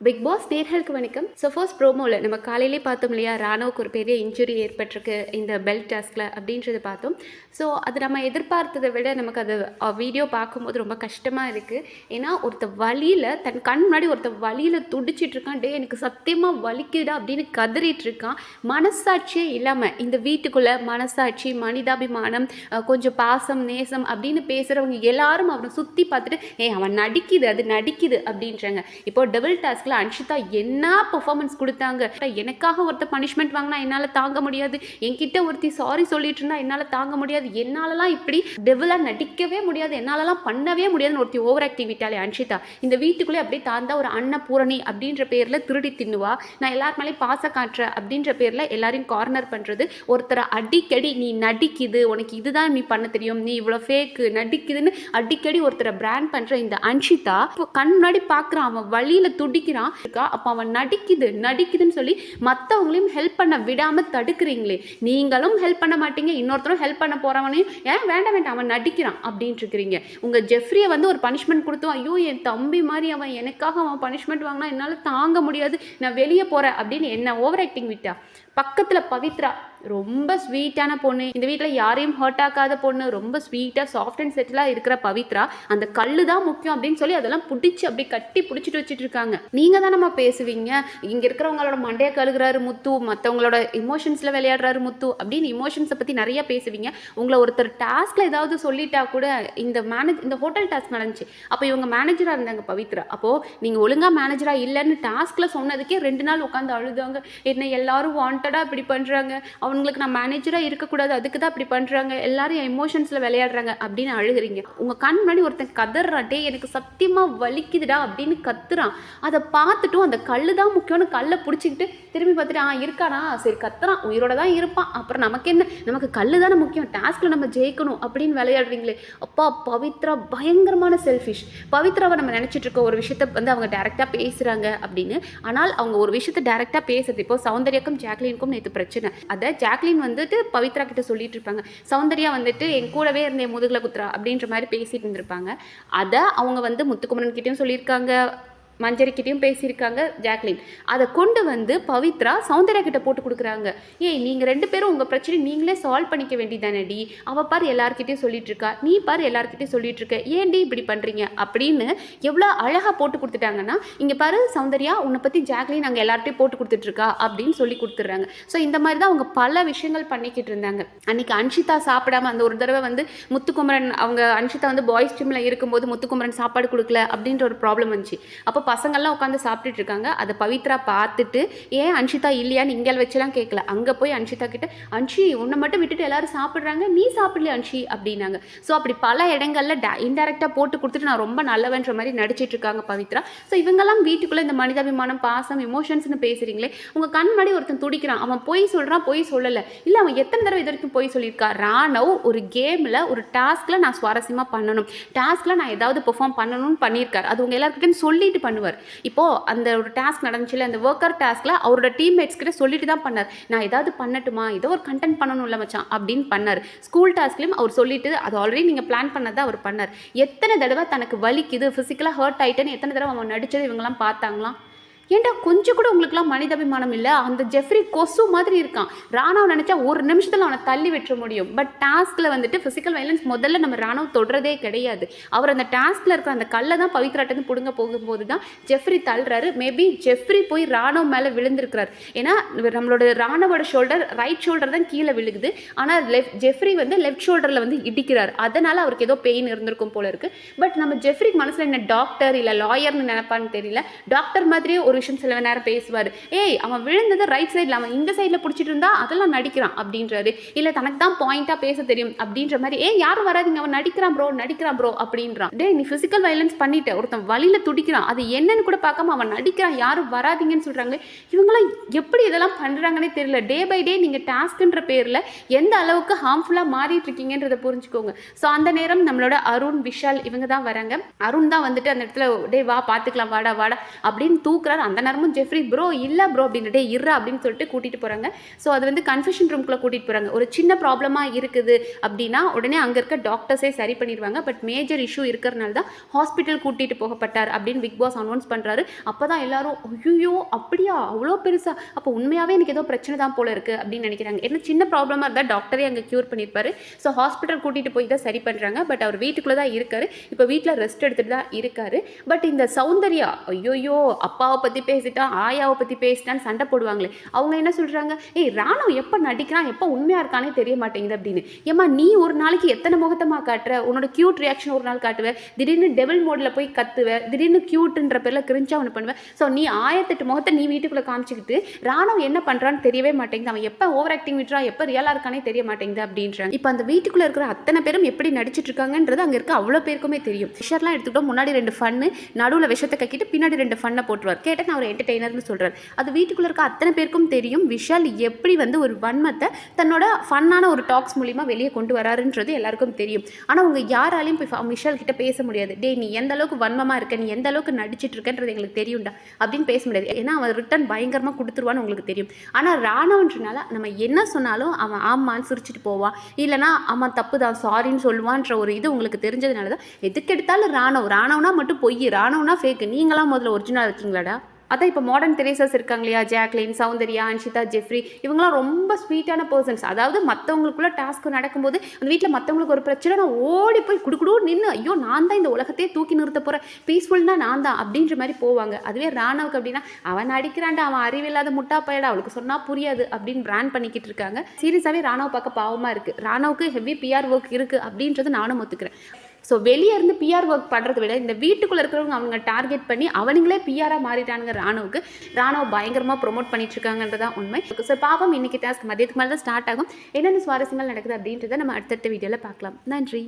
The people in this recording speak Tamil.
பிக் பாஸ் நேர்களுக்கு வணக்கம். ஸோ ஃபர்ஸ்ட் ப்ரோமோவில் நம்ம காலையிலே பார்த்தோம் இல்லையா ராணுவுக்கு ஒரு பெரிய இன்ஜுரி ஏற்பட்டிருக்கு இந்த பெல்ட் டாஸ்கில் அப்படின்றத பார்த்தோம். ஸோ அது நம்ம எதிர்பார்த்ததை விட நமக்கு அது வீடியோ பார்க்கும்போது ரொம்ப கஷ்டமாக இருக்குது ஏன்னா ஒருத்த வழியில் தன் கண் முன்னாடி ஒருத்த வழியில் துடிச்சிட்டு இருக்கான் டே எனக்கு சத்தியமாக வலிக்குதா அப்படின்னு கதறிட்டு இருக்கான். மனசாட்சியே இல்லாமல் இந்த வீட்டுக்குள்ளே மனசாட்சி மனிதாபிமானம் கொஞ்சம் பாசம் நேசம் அப்படின்னு பேசுகிறவங்க எல்லாரும் அவனை சுற்றி பார்த்துட்டு ஏ அவன் நடிக்குது அது நடிக்குது அப்படின்றாங்க. இப்போ டபுள் டாஸ்க் டாஸ்கில் அன்ஷிதா என்ன பெர்ஃபார்மன்ஸ் கொடுத்தாங்க? எனக்காக ஒருத்த பனிஷ்மெண்ட் வாங்கினா என்னால் தாங்க முடியாது. என்கிட்ட ஒருத்தி சாரி சொல்லிட்டு இருந்தா என்னால் தாங்க முடியாது. என்னாலலாம் இப்படி டெவலாக நடிக்கவே முடியாது. என்னாலலாம் பண்ணவே முடியாதுன்னு ஒருத்தி ஓவர் ஆக்டிவ் விட்டாலே அன்ஷிதா. இந்த வீட்டுக்குள்ளே அப்படியே தாந்தா ஒரு அன்னபூரணி அப்படின்ற பேரில் திருடி தின்னுவா. நான் எல்லார் மேலேயும் பாச காட்டுற அப்படின்ற பேரில் எல்லாரையும் கார்னர் பண்ணுறது ஒருத்தரை அடிக்கடி நீ நடிக்குது உனக்கு இதுதான் நீ பண்ண தெரியும். நீ இவ்வளோ ஃபேக்கு நடிக்குதுன்னு அடிக்கடி ஒருத்தரை பிராண்ட் பண்ணுற இந்த அன்ஷிதா. இப்போ கண் முன்னாடி பார்க்குறான். அவன் வழியில் துடிக்குது. இருக்கா? அப்போ அவன் நடிக்குது நடிக்குதுன்னு சொல்லி மற்றவங்களையும் ஹெல்ப் பண்ண விடாமல் தடுக்கிறீங்களே. நீங்களும் ஹெல்ப் பண்ண மாட்டீங்க இன்னொருத்தரும் ஹெல்ப் பண்ண போகிறவனையும் ஏன் வேண்டாம் வேண்டாம் அவன் நடிக்கிறான் அப்படின்ட்டு இருக்கிறீங்க. உங்கள் ஜெஃப்ரியை வந்து ஒரு பனிஷ்மெண்ட் கொடுத்தோம். ஐயோ என் தம்பி மாதிரி அவன் எனக்காக அவன் பனிஷ்மெண்ட் வாங்கினா என்னால் தாங்க முடியாது. நான் வெளியே போகிறேன் அப்படின்னு என்ன ஓவர் ஆக்டிங் விட்டா? பக்கத்தில் பவித்ரா ரொம்ப ஸ்வீட்டான பொண்ணு. இந்த வீட்டில் யாரையும் ஹர்ட் ஆக்காத பொண்ணு. ரொம்ப ஸ்வீட்டாக சாஃப்ட் அண்ட் செட்டிலாக இருக்கிற பவித்ரா அந்த கல்லு தான் முக்கியம் அப்படின்னு சொல்லி அதெல்லாம் பிடிச்சி அப்படி கட்டி பிடிச்சிட்டு வச்சுட்டு இருக்காங்க. நீங்கள் தான் நம்ம பேசுவீங்க? இங்கே இருக்கிறவங்களோட மண்டையை கழுகுறாரு முத்து மற்றவங்களோட இமோஷன்ஸில் விளையாடுறாரு முத்து அப்படின்னு இமோஷன்ஸை பற்றி நிறைய பேசுவீங்க. உங்களை ஒருத்தர் டாஸ்கில் ஏதாவது சொல்லிட்டா கூட இந்த மேனேஜ் இந்த ஹோட்டல் டாஸ்க் நடந்துச்சு. அப்போ இவங்க மேனேஜராக இருந்தாங்க பவித்ரா. அப்போது நீங்கள் ஒழுங்காக மேனேஜராக இல்லைன்னு டாஸ்கில் சொன்னதுக்கே ரெண்டு நாள் உட்காந்து அழுதாங்க. என்ன எல்லாரும் வாண்டடாக இப்படி பண்ணுறாங்க அவங்களுக்கு நான் மேனேஜராக இருக்கக்கூடாது. அதுக்கு தான் அப்படி பண்ணுறாங்க எல்லாரும் என் எமோஷன்ஸில் விளையாடுறாங்க அப்படின்னு அழுகுறீங்க. உங்கள் கண் முன்னாடி ஒருத்தன் கதறாட்டே எனக்கு சத்தியமாக வலிக்குதுடா அப்படின்னு கத்துறான். அதை பார்த்துட்டும் அந்த கல் தான் முக்கியம்னு கல்லை பிடிச்சிக்கிட்டு திரும்பி பார்த்துட்டு ஆ இருக்கானா சரி கத்துறான். உயிரோட தான் இருப்பான். அப்புறம் நமக்கு என்ன? நமக்கு கல் தானே முக்கியம். டாஸ்கில் நம்ம ஜெயிக்கணும் அப்படின்னு விளையாடுறீங்களே அப்பா பவித்ரா பயங்கரமான செல்ஃபிஷ் பவித்ராவை நம்ம நினச்சிட்டு இருக்க ஒரு விஷயத்த வந்து அவங்க டேரெக்டாக பேசுகிறாங்க அப்படின்னு. ஆனால் அவங்க ஒரு விஷயத்த டேரெக்டாக பேசுறது இப்போ சௌந்தர்யக்கும் ஜாக்லினுக்கும் நேற்று பிரச்சனை. அதை ஜாக்லின் வந்துட்டு பவித்ரா கிட்ட சொல்லிட்டு இருப்பாங்க. சௌந்தர்யா வந்துட்டு என் கூடவே இருந்தேன் முதுகில் குத்துறா அப்படின்ற மாதிரி பேசிட்டு இருந்திருப்பாங்க. அதை அவங்க வந்து முத்துக்குமரன் கிட்டேயும் சொல்லியிருக்காங்க. மஞ்சரிக்கிட்டையும் பேசியிருக்காங்க ஜாக்லின். அதை கொண்டு வந்து பவித்ரா சௌந்தர்யா கிட்ட போட்டு கொடுக்குறாங்க. ஏய் நீங்கள் ரெண்டு பேரும் உங்கள் பிரச்சனை நீங்களே சால்வ் பண்ணிக்க வேண்டியதானடி அவள் பார் எல்லார்கிட்டையும் சொல்லிட்டு இருக்கா நீ பார் எல்லார்கிட்டையும் சொல்லிட்டு இருக்க ஏன்டி இப்படி பண்ணுறீங்க அப்படின்னு எவ்வளோ அழகாக போட்டு கொடுத்துட்டாங்கன்னா இங்கே பாரு சௌந்தர்யா உன்னை பற்றி ஜாக்லின் அங்கே எல்லார்ட்டையும் போட்டு கொடுத்துட்ருக்கா அப்படின்னு சொல்லி கொடுத்துட்றாங்க. ஸோ இந்த மாதிரி தான் அவங்க பல விஷயங்கள் பண்ணிக்கிட்டு இருந்தாங்க. அன்னைக்கு அன்ஷிதா சாப்பிடாம அந்த ஒரு தடவை வந்து முத்துக்குமரன் அவங்க அன்ஷிதா வந்து பாய்ஸ் டீமில் இருக்கும்போது முத்துக்குமரன் சாப்பாடு கொடுக்கல அப்படின்ற ஒரு ப்ராப்ளம் வந்துச்சு. அப்போ பசங்கள்லாம் உட்காந்து சாப்பிட்டுட்டு இருக்காங்க. அதை பவித்ரா பார்த்துட்டு ஏன் அன்ஷிதா இல்லையான்னு இங்கே வச்சுலாம் கேட்கல. அங்கே போய் அன்ஷிதா கிட்ட அன்ஷி உன்னை மட்டும் விட்டுட்டு எல்லாரும் சாப்பிட்றாங்க. நீ சாப்பிடலையா அன்ஷி? அப்படின்னாங்க. ஸோ அப்படி பல இடங்களில் டே இன்டெரக்டாக போட்டு கொடுத்துட்டு நான் ரொம்ப நல்லவன்ற மாதிரி நடிச்சிட்டு இருக்காங்க பவித்ரா. ஸோ இவங்கெல்லாம் வீட்டுக்குள்ளே இந்த மனிதாபிமானம் பாசம் எமோஷன்ஸ்னு பேசுறீங்களே உங்கள் கண் முன்னாடி ஒருத்தன் துடிக்கிறான். அவன் பொய் சொல்கிறான் பொய் சொல்லலை. இல்லை அவன் எத்தனை தடவை இது வரைக்கும் பொய் சொல்லியிருக்கா? ராணவ் ஒரு கேமில் ஒரு டாஸ்கில் நான் சுவாரஸ்யமாக பண்ணணும். டாஸ்கில் நான் ஏதாவது பெர்ஃபார்ம் பண்ணணும்னு பண்ணியிருக்காரு. அது உங்கள் எல்லாருக்கிட்டையும் சொல்லிட்டு பண்ணுவார். இப்போது அந்த ஒரு டாஸ்க் நடந்துச்சுல அந்த ஒர்க்கர் டாஸ்கில் அவரோட டீம்மேட்ஸ் கிட்ட சொல்லிட்டு தான் பண்ணார். நான் ஏதாவது பண்ணட்டுமா? ஏதோ ஒரு கண்டென்ட் பண்ணணும்ல மச்சான் அப்படின்னு பண்ணார். ஸ்கூல் டாஸ்க்லையும் அவர் சொல்லிட்டு அது ஆல்ரெடி நீங்கள் பிளான் பண்ணதை அவர் பண்ணார். எத்தனை தடவை தனக்கு வலிக்குது? ஃபிசிக்கலாக ஹர்ட் ஆயிட்டேன்னு எத்தனை தடவை அவன் நடித்தது இவங்கெல்லாம் பார்த்தாங்களாம் ஏன்டா கொஞ்சம் கூட உங்களுக்குலாம் மனிதாபிமானம் இல்லை? அந்த ஜெஃப்ரி கொசு மாதிரி இருக்கான். ராணாவை நினச்சா ஒரு நிமிஷத்தில் அவனை தள்ளி விட்டுற முடியும். பட் டாஸ்கில் வந்துட்டு ஃபிசிக்கல் வைலன்ஸ் முதல்ல நம்ம ராணுவம் தொடுறதே கிடையாது. அவர் அந்த டாஸ்கில் இருக்கிற அந்த கல்லை தான் பவித்ராட்டேருந்து பிடுங்க போகும்போது தான் ஜெஃப்ரி தள்ளுறாரு. மேபி ஜெஃப்ரி போய் ராணவ் மேலே விழுந்திருக்கிறார். ஏன்னா நம்மளோட ராணுவோட ஷோல்டர் ரைட் ஷோல்டர் தான் கீழே விழுகுது. ஆனால் லெஃப்ட் ஜெஃப்ரி வந்து லெஃப்ட் ஷோல்டரில் வந்து இடிக்கிறார். அதனால் அவருக்கு ஏதோ பெயின் இருந்திருக்கும் போல இருக்குது பட் நம்ம ஜெஃப்ரிக்கு மனசில் என்ன டாக்டர் இல்லை லாயர்னு நினைப்பான்னு தெரியல. டாக்டர் மாதிரியே ஒரு விஷயம் சில நேரம் பேசுவார். ஏய் அவன் விழுந்தது ரைட் சைடில் அவன் இந்த சைடில் பிடிச்சிட்டு இருந்தா அதெல்லாம் நடிக்கிறான் அப்படின்றாரு. இல்லை தனக்கு தான் பாயிண்டாக பேச தெரியும் அப்படின்ற மாதிரி ஏ யாரும் வராதீங்க அவன் நடிக்கிறான் ப்ரோ நடிக்கிறான் ப்ரோ அப்படின்றான். டேய் நீ ஃபிசிக்கல் வயலன்ஸ் பண்ணிட்ட ஒருத்தன் வழியில் துடிக்கிறான் அது என்னன்னு கூட பார்க்காம அவன் நடிக்கிறான் யாரும் வராதீங்கன்னு சொல்கிறாங்க இவங்களாம் எப்படி இதெல்லாம் பண்ணுறாங்கன்னே தெரியல. டே பை டே நீங்கள் டாஸ்க்குன்ற பேரில் எந்த அளவுக்கு ஹார்ம்ஃபுல்லாக மாறிட்டு இருக்கீங்கன்றதை புரிஞ்சுக்கோங்க. ஸோ அந்த நேரம் நம்மளோட அருண் விஷால் இவங்க தான் வராங்க. அருண் தான் வந்துட்டு அந்த இடத்துல டே வா பார்த்துக்கலாம் வாடா வாடா அப்படின்னு தூக்குறாரு. அந்த நேரமும் ஜெஃப்ரி ப்ரோ இல்லை ப்ரோ அப்படின்ட்டு இரு அப்படின்னு சொல்லிட்டு கூட்டிகிட்டு போகிறாங்க ஸோ அது வந்து கன்ஃபெஷன் ரூம்குள்ளே கூட்டிகிட்டு போகிறாங்க ஒரு சின்ன ப்ராப்ளமாக இருக்குது அப்படின்னா உடனே அங்கே இருக்க டாக்டர்ஸே சரி பண்ணிடுவாங்க. பட் மேஜர் இஷ்யூ இருக்கிறனால தான் ஹாஸ்பிட்டல் கூட்டிகிட்டு போகப்பட்டார் அப்படின்னு பிக் பாஸ் அனௌன்ஸ் பண்ணுறாரு அப்போ தான் எல்லாரும் ஐயோ அப்படியா? அவ்வளோ பெருசா? அப்போ உண்மையாகவே எனக்கு ஏதோ பிரச்சனை தான் போல இருக்குது அப்படின்னு நினைக்கிறாங்க. என்ன சின்ன ப்ராப்ளமாக இருந்தால் டாக்டரே அங்கே க்யூர் பண்ணியிருப்பாரு ஸோ ஹாஸ்பிட்டல் கூட்டிகிட்டு போய் தான் சரி பண்ணுறாங்க பட் அவர் வீட்டுக்குள்ளே தான் இருக்காரு. இப்போ வீட்டில் ரெஸ்ட் எடுத்துகிட்டு தான் இருக்காரு. பட் இந்த சௌந்தர்யா ஐயோயோ அப்பாவை பற்றி பேசிட்டான் ஆயாவை பற்றி பேசிட்டான்னு சண்டை போடுவாங்களே. அவங்க என்ன சொல்கிறாங்க ஏய் ராணுவ எப்போ நடிக்கிறான் எப்போ உண்மையாக இருக்கானே தெரிய மாட்டேங்குது அப்படின்னு. ஏம்மா நீ ஒரு நாளைக்கு எத்தனை முகத்தமாக காட்டுற? உன்னோட க்யூட் ரியாக்ஷன் ஒரு நாள் காட்டுவ. திடீர்னு டெவல் மோடில் போய் கத்துவ. திடீர்னு க்யூட்டுன்ற பேரில் கிரிஞ்சா ஒன்று பண்ணுவேன் ஸோ நீ ஆயிரத்தெட்டு முகத்தை நீ வீட்டுக்குள்ளே காமிச்சிக்கிட்டு ராணுவ என்ன பண்ணுறான்னு தெரியவே மாட்டேங்குது. அவன் எப்போ ஓவர் ஆக்டிங் விட்டுறா? எப்போ ரியலாக இருக்கானே தெரிய மாட்டேங்குது அப்படின்றாங்க. இப்போ அந்த வீட்டுக்குள்ளே இருக்கிற அத்தனை பேரும் எப்படி நடிச்சிட்டு இருக்காங்கன்றது அங்கே இருக்க அவ்வளோ பேருக்குமே தெரியும். ஃபிஷர்லாம் எடுத்துக்கிட்டோம். முன்னாடி ரெண்டு ஃபன்னு நடுவில் விஷத்தை கக்கிட்டு பின்னாடி ரெண்டு ஃபன்னை போட்டுருவார். கேட்டால் நான் ஒரு என்டர்டெய்னர்னு சொல்கிறேன் அது வீட்டுக்குள்ளே இருக்க அத்தனை பேருக்கும் தெரியும் விஷால் எப்படி வந்து ஒரு வன்மத்தை தன்னோட ஃபன்னான ஒரு டாக்ஸ் மூலிமா வெளியே கொண்டு வராருன்றது எல்லாருக்கும் தெரியும். ஆனால் உங்கள் யாராலையும் போய் விஷால் கிட்ட பேச முடியாது. டேய் நீ எந்த அளவுக்கு வன்மமாக இருக்க? நீ எந்த அளவுக்கு நடிச்சிட்டு இருக்கன்றது எங்களுக்கு தெரியும்டா அப்படின்னு பேச முடியாது. ஏன்னா அவன் ரிட்டன் பயங்கரமாக கொடுத்துருவான்னு உங்களுக்கு தெரியும். ஆனால் ராணவன்றனால நம்ம என்ன சொன்னாலும் அவன் ஆமான்னு சிரிச்சிட்டு போவான் இல்லைனா அவன் தப்பு தான் சாரின்னு சொல்லுவான்ற ஒரு இது உங்களுக்கு தெரிஞ்சதுனால தான் எதுக்கு எடுத்தாலும் ராணவ். ராணவனா மட்டும் பொய். ராணவனா ஃபேக்கு நீங்களாம் முதல்ல ஒரிஜினல் இருக்கீங்களாடா? அதான் இப்போ மாடர்ன் தெரேசஸ் இருக்காங்க இல்லையா ஜாக்லின் சௌந்தர்யா அன்ஷிதா ஜெஃப்ரி இவங்களாம் ரொம்ப ஸ்வீட்டான பர்சன்ஸ் அதாவது மற்றவங்களுக்குள்ள டாஸ்க் நடக்கும்போது அந்த வீட்டில் மற்றவங்களுக்கு ஒரு பிரச்சனை நான் ஓடி போய் குடுக்குடு நின்று ஐயோ நான் தான் இந்த உலகத்தையே தூக்கி நிறுத்த போகிறேன் பீஸ்ஃபுல்னா நான் தான் அப்படின்ற மாதிரி போவாங்க. அதுவே ராணவுக்கு அப்படின்னா அவன் அடிக்கிறான்டா அவன் அறிவில்லாத முட்டா பயடா அவளுக்கு சொன்னால் புரியாது அப்படின்னு பிராண்ட் பண்ணிக்கிட்டு இருக்காங்க. சீரியஸாகவே ராணுவ பார்க்க பாவமாக இருக்குது ராணவுக்கு ஹெவி பிஆர் ஒர்க் இருக்குது அப்படின்றது நானும் ஒத்துக்கிறேன். ஸோ வெளியே இருந்து பிஆர் ஒர்க் பண்ணுறதை விட இந்த வீட்டுக்குள்ளே இருக்கிறவங்க அவங்க டார்கெட் பண்ணி அவனுங்களே பிஆராக மாறிட்டானுங்க ராணுவுக்கு. ராணுவ பயங்கரமாக ப்ரொமோட் பண்ணிட்டு இருக்காங்கன்றதான் உண்மை. ஸோ பாவம் இன்னைக்கு டாஸ்க் மதியத்துக்கு மேலே தான் ஸ்டார்ட் ஆகும். என்னென்ன சுவாரஸ்யங்கள் நடக்குது அப்படின்றத நம்ம அடுத்தடுத்த வீடியோவில் பார்க்கலாம். நன்றி.